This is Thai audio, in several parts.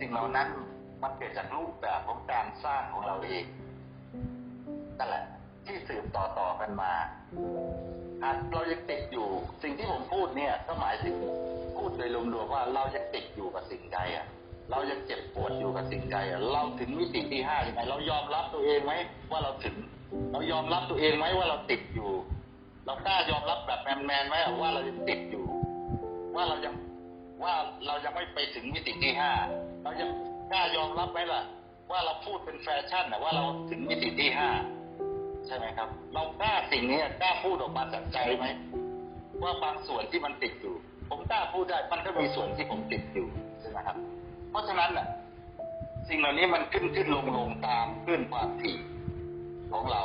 สิ่งเหล่านั้นมันเกิดจากรูปแบบของการสร้างของเราเองนั่นแหละ ที่สืบต่อต่อๆกันมาหากเรายังติดอยู่ สิ่งที่ผมพูดเนี่ย ก็หมายถึงพูดโดยรวมๆว่าเรายังติดอยู่กับสิ่งใดอะ เรายังเจ็บปวดอยู่กับสิ่งใดอะเราถึงมิติที่ห้ายังไงเรายอมรับตัวเองไหมว่าเราถึง เรายอมรับตัวเองไหมว่าเราติดอยู่ เรากล้ายอมรับแบบแมนๆไหมว่าเรายังติดอยู่ ว่าเรายัง เรายังไม่ไปถึงมิติที่ห้าเรายังกล้ายอมรับไหมล่ะ ว่าเราพูดเป็นแฟชั่นนะว่าเราถึงมิติที่ห้าใช่ไหมครับ เรากล้าสิ่งนี้กล้าพูดออกมาจากใจไหมว่าบางส่วนที่มันติดอยู่ ผมกล้าพูดได้มันก็มีส่วนที่ผมติดอยู่ใช่ไหมครับ เพราะฉะนั้นน่ะ สิ่งเหล่านี้มันขึ้นขึ้นลงลงตามขึ้นความถี่ของเรา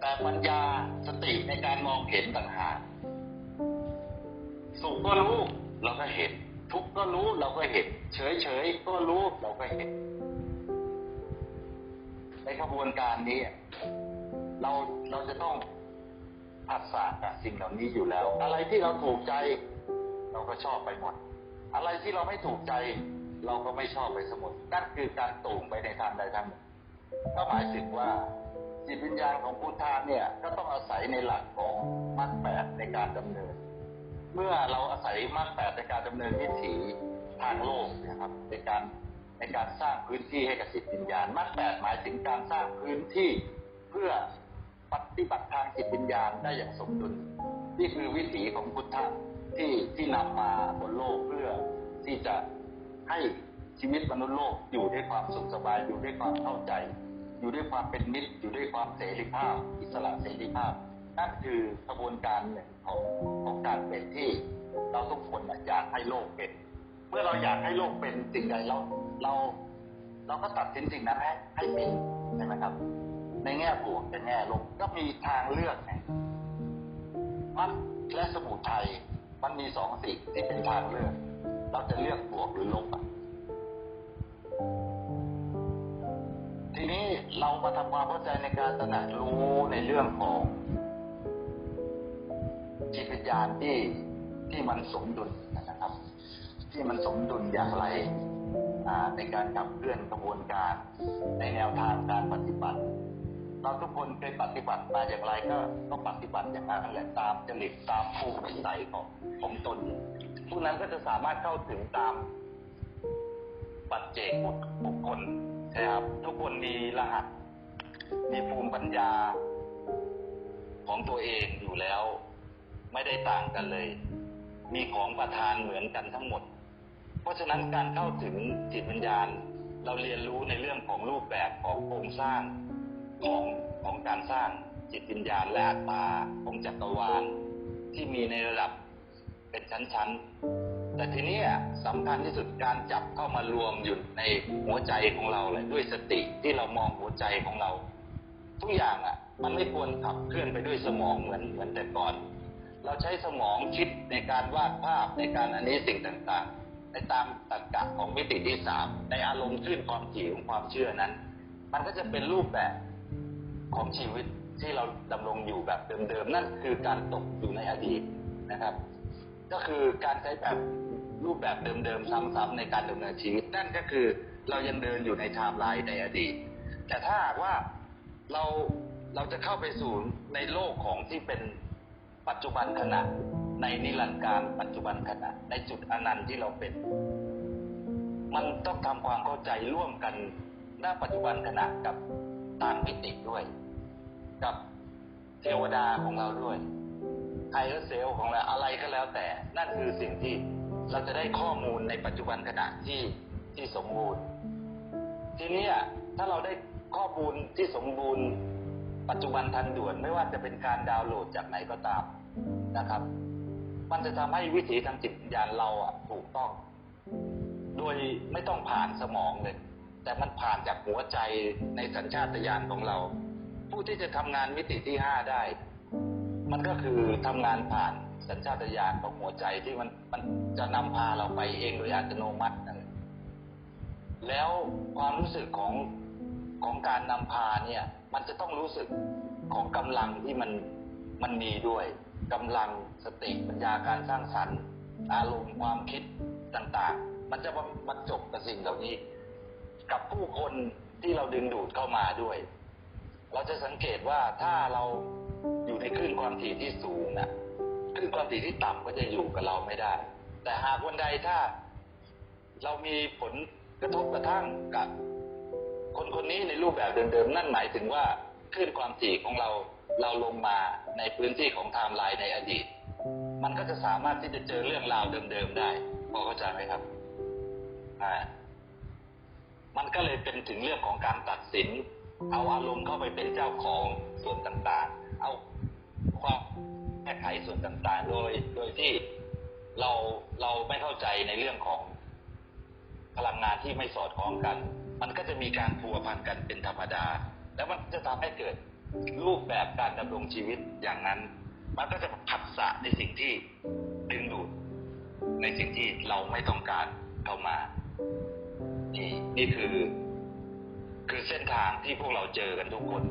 แต่ปัญญาสติในการมองเห็นต่างหากสุขก็รู้ เราก็เห็น ทุกข์ก็รู้เราก็เห็น เฉยเฉยก็รู้เราก็เห็น ในกระบวนการนี้ เราเราจะต้องผัสสะกับสิ่งเหล่านี้อยู่แล้ว อะไรที่เราถูกใจ เราก็ชอบไปหมด อะไรที่เราไม่ถูกใจ เราก็ไม่ชอบไปสมุดนั่นคือการตูงไปในทางใดทางหนึ่งก็หมายถึงว่าจิตวิญญาณของพุทธาเนี่ยก็ต้องอาศัยในหลักของมรรคแปดในการดำเนิน เมื่อเราอาศัยมรรคแปดในการดำเนินวิถีทางโลกนะครับ ในการในการสร้างพื้นที่ให้กับจิตวิญญาณมรรคแปดหมายถึงการสร้างพื้นที่เพื่อปฏิบัติทางจิตวิญญาณได้อย่างสมดุลนี่คือวิถีของพุทธะที่ที่นำมาบนโลกเพื่อที่จะให้ชีวิตมนุษย์โลกอยู่ด้วยความสุขสบายอยู่ด้วยความเข้าใจ อยู่ด้วยความเป็นมิตรอยู่ด้วยความเสรีภาพ อิสระเสรีภาพ นั่นคือกระบวนการหนึ่งของของการเป็นที่ เราทุกคนอยากให้โลกเป็น เมื่อเราอยากให้โลกเป็นสิ่งใดเราเรา เราก็ตัดสินสิ่งนั้นให้ให้เป็นใช่ไหมครับ ในแง่บวกในแง่ลบก็มีทางเลือกไงมรรคและสมุทัยมันมีสองสิ่งที่เป็นทางเลือก เราจะเลือกบวกหรือลบอะทีนี้เรามาทำความเข้าใจในการตระหนักรู้ในเรื่องของ จิตวิญญาณที่ที่มันสมดุลนะครับ ที่มันสมดุลอย่างไรในการขับเคลื่อนกระบวนการในแนวทางการปฏิบัติ เราทุกคนเคยปฏิบัติมาอย่างไรก็ก็ปฏิบัติอย่างนั้นแหละตามจริตตามภูมินิสัยของของตนผู้นั้นก็จะสามารถเข้าถึงตามปัจเจกบุคคลใช่ครับ ทุกคนมีรหัส มีภูมิปัญญาของตัวเองอยู่แล้ว ไม่ได้ต่างกันเลย มีของประทานเหมือนกันทั้งหมด เพราะฉะนั้นการเข้าถึงจิตวิญญาณ เราเรียนรู้ในเรื่องของรูปแบบของโครงสร้างของของการสร้างจิตวิญญาณและอัตตาของจักรวาลที่มีในระดับเป็นชั้นๆ แต่ทีนี้สำคัญที่สุดการจับเข้ามารวมอยู่ในหัวใจของเราเลยด้วยสติที่เรามองหัวใจของเรา ทุกอย่างอะ มันไม่ควรขับเคลื่อนไปด้วยสมองเหมือนเหมือนแต่ก่อน เราใช้สมองคิดในการวาดภาพในการอันนี้สิ่งต่างๆในตามตรรกะของมิติที่สามในอารมณ์คลื่นความถี่ของความเชื่อนั้น มันก็จะเป็นรูปแบบของชีวิตที่เราดำรงอยู่แบบเดิมๆนั่นคือการตกอยู่ในอดีตนะครับ ก็คือการใช้แบบรูปแบบเดิมๆซ้ำๆในการดำเนินชีวิตนั่นก็คือเรายังเดินอยู่ในไทม์ไลน์ในอดีต แต่ถ้าหากว่าเราเราจะเข้าไปสู่ในโลกของที่เป็น ปัจจุบันขณะ ในนิรันดร์การปัจจุบันขณะ ในจุดอนันต์ที่เราเป็น มันต้องทำความเข้าใจร่วมกันณปัจจุบันขณะกับต่างมิติด้วย กับเทวดาของเราด้วยไฮเออร์เซลของเราอะไรก็แล้วแต่ นั่นคือสิ่งที่เราจะได้ข้อมูลในปัจจุบันขณะที่ที่สมบูรณ์ ทีนี้ถ้าเราได้ข้อมูลที่สมบูรณ์ ปัจจุบันทันด่วนไม่ว่าจะเป็นการดาวน์โหลดจากไหนก็ตาม นะครับ มันจะทำให้วิถีทางจิตวิญญาณเราอะถูกต้อง โดยไม่ต้องผ่านสมองเลย แต่มันผ่านจากหัวใจในสัญชาตญาณของเรา ผู้ที่จะทำงานมิติที่ห้าได้ มันก็คือทำงานผ่านสัญชาตญาณของหัวใจที่มันมันจะนำพาเราไปเองโดยอัตโนมัตินั่นและแล้วความรู้สึกของของการนำพาเนี่ย มันจะต้องรู้สึกของกำลังที่มันมันมีด้วย กำลังสติปัญญาการสร้างสรรค์ อารมณ์ความคิดต่างๆ มันจะมาบรรจบกับสิ่งเหล่านี้ กับผู้คนที่เราดึงดูดเข้ามาด้วย เราจะสังเกตว่าถ้าเราอยู่ในคลื่นความถี่ที่สูงนะคลื่นความถี่ที่ต่ำก็จะอยู่กับเราไม่ได้ แต่หากวันใดถ้าเรามีผลกระทบกระทั่งกับ คนคนนี้ในรูปแบบเดิมๆนั่นหมายถึงว่า คลื่นความถี่ของเราเราลงมาในพื้นที่ของไทม์ไลน์ในอดีต มันก็จะสามารถที่จะเจอเรื่องราวเดิมๆได้พอเข้าใจไหมครับอ่ามันก็เลยเป็นถึงเรื่องของการตัดสิน เอาอารมณ์เข้าไปเป็นเจ้าของส่วนต่างๆ เอาความแก้ไขส่วนต่างๆ โดยโดยที่เราเราไม่เข้าใจในเรื่องของพลังงานที่ไม่สอดคล้องกัน มันก็จะมีการพัวพันกันเป็นธรรมดา แล้วมันจะทำให้เกิดรูปแบบการดำรงชีวิตอย่างนั้น มันก็จะผัสสะในสิ่งที่ดึงดูด ในสิ่งที่เราไม่ต้องการเข้ามานี่นี่คือ คือเส้นทางที่พวกเราเจอกันทุกคน